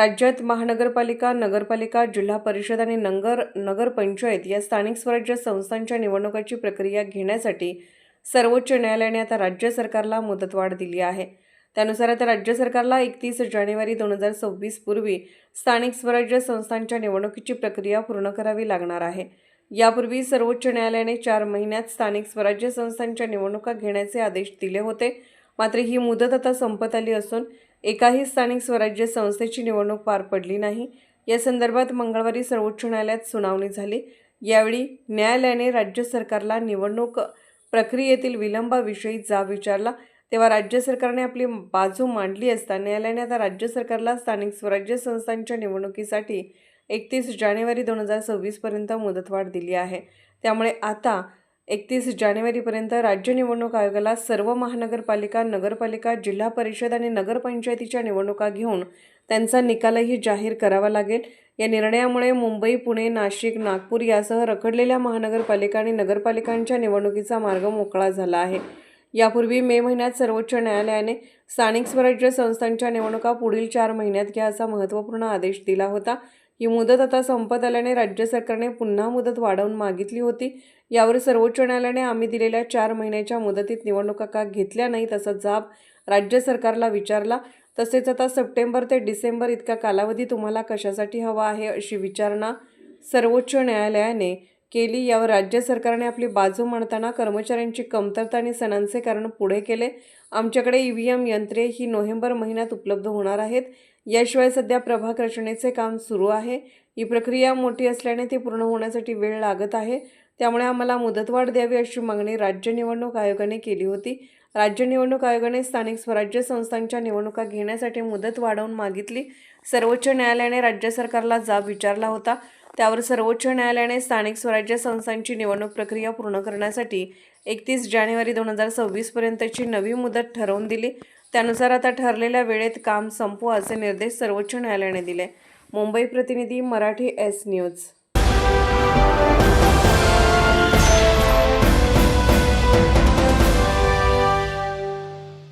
राज्यात महानगरपालिका नगरपालिका जिल्हा परिषद आणि नगर नगरपंचायत या स्थानिक स्वराज्य संस्थांच्या निवडणुकाची प्रक्रिया घेण्यासाठी सर्वोच्च न्यायालयाने आता राज्य सरकारला मुदतवाढ दिली आहे. त्यानुसार आता राज्य सरकारला एकतीस जानेवारी दोन हजार सव्वीस पूर्वी स्थानिक स्वराज्य संस्थांच्या निवडणुकीची प्रक्रिया पूर्ण करावी लागणार आहे. यापूर्वी सर्वोच्च न्यायालयाने चार महिन्यात स्थानिक स्वराज्य संस्थांच्या निवडणुका घेण्याचे आदेश दिले होते. मात्र ही मुदत आता संपत आली असून एकाही स्थानिक स्वराज्य संस्थेची निवडणूक पार पडली नाही. या संदर्भात मंगळवारी सर्वोच्च न्यायालयात सुनावणी झाली. यावेळी न्यायालयाने राज्य सरकारला निवडणूक प्रक्रियेतील विलंबाविषयी जाब विचारला. तेव्हा राज्य सरकारने आपली बाजू मांडली असता न्यायालयाने आता राज्य सरकारला स्थानिक स्वराज्य संस्थांच्या निवडणुकीसाठी एकतीस जानेवारी दोन हजार सव्वीसपर्यंत मुदतवाढ दिली आहे. त्यामुळे आता एकतीस जानेवारीपर्यंत राज्य निवडणूक आयोगाला सर्व महानगरपालिका नगरपालिका जिल्हा परिषद आणि नगरपंचायतीच्या निवडणुका घेऊन त्यांचा निकालही जाहीर करावा लागेल. या निर्णयामुळे मुंबई पुणे नाशिक नागपूर यासह रखडलेल्या महानगरपालिका आणि नगरपालिकांच्या निवडणुकीचा मार्ग मोकळा झाला आहे. यापूर्वी मे महिन्यात सर्वोच्च न्यायालयाने स्थानिक स्वराज्य संस्थांच्या निवडणुका पुढील चार महिन्यात घ्या असा महत्त्वपूर्ण आदेश दिला होता. ही मुदत आता संपत आल्याने राज्य सरकारने पुन्हा मुदत वाढवून मागितली होती. यावर सर्वोच्च न्यायालयाने आम्ही दिलेल्या चार महिन्याच्या मुदतीत निवडणुका का घेतल्या नाही तसा जाब राज्य सरकारला विचारला. तसेच आता सप्टेंबर ते डिसेंबर इतका कालावधी तुम्हाला कशासाठी हवा आहे अशी विचारणा सर्वोच्च न्यायालयाने केली. यावर राज्य सरकारने आपली बाजू मांडताना कर्मचाऱ्यांची कमतरता आणि सणांचे कारण पुढे केले. आमच्याकडे ई व्ही एम यंत्रे ही नोव्हेंबर महिन्यात उपलब्ध होणार आहेत. याशिवाय सध्या प्रभाग रचनेचे काम सुरू आहे. ही प्रक्रिया मोठी असल्याने ती पूर्ण होण्यासाठी वेळ लागत आहे. त्यामुळे आम्हाला मुदतवाढ द्यावी अशी मागणी राज्य निवडणूक आयोगाने केली होती. राज्य निवडणूक आयोगाने स्थानिक स्वराज्य संस्थांच्या निवडणुका घेण्यासाठी मुदत वाढवून मागितली. सर्वोच्च न्यायालयाने राज्य सरकारला जाब विचारला होता. त्यावर सर्वोच्च न्यायालयाने स्थानिक स्वराज्य संस्थांची निवडणूक प्रक्रिया पूर्ण करण्यासाठी एकतीस जानेवारी दोन हजार सव्वीसपर्यंतची नवी मुदत ठरवून दिली. त्यानुसार आता ठरलेल्या वेळेत काम संपवा असे निर्देश सर्वोच्च न्यायालयाने दिले. मुंबई प्रतिनिधी मराठी एस न्यूज.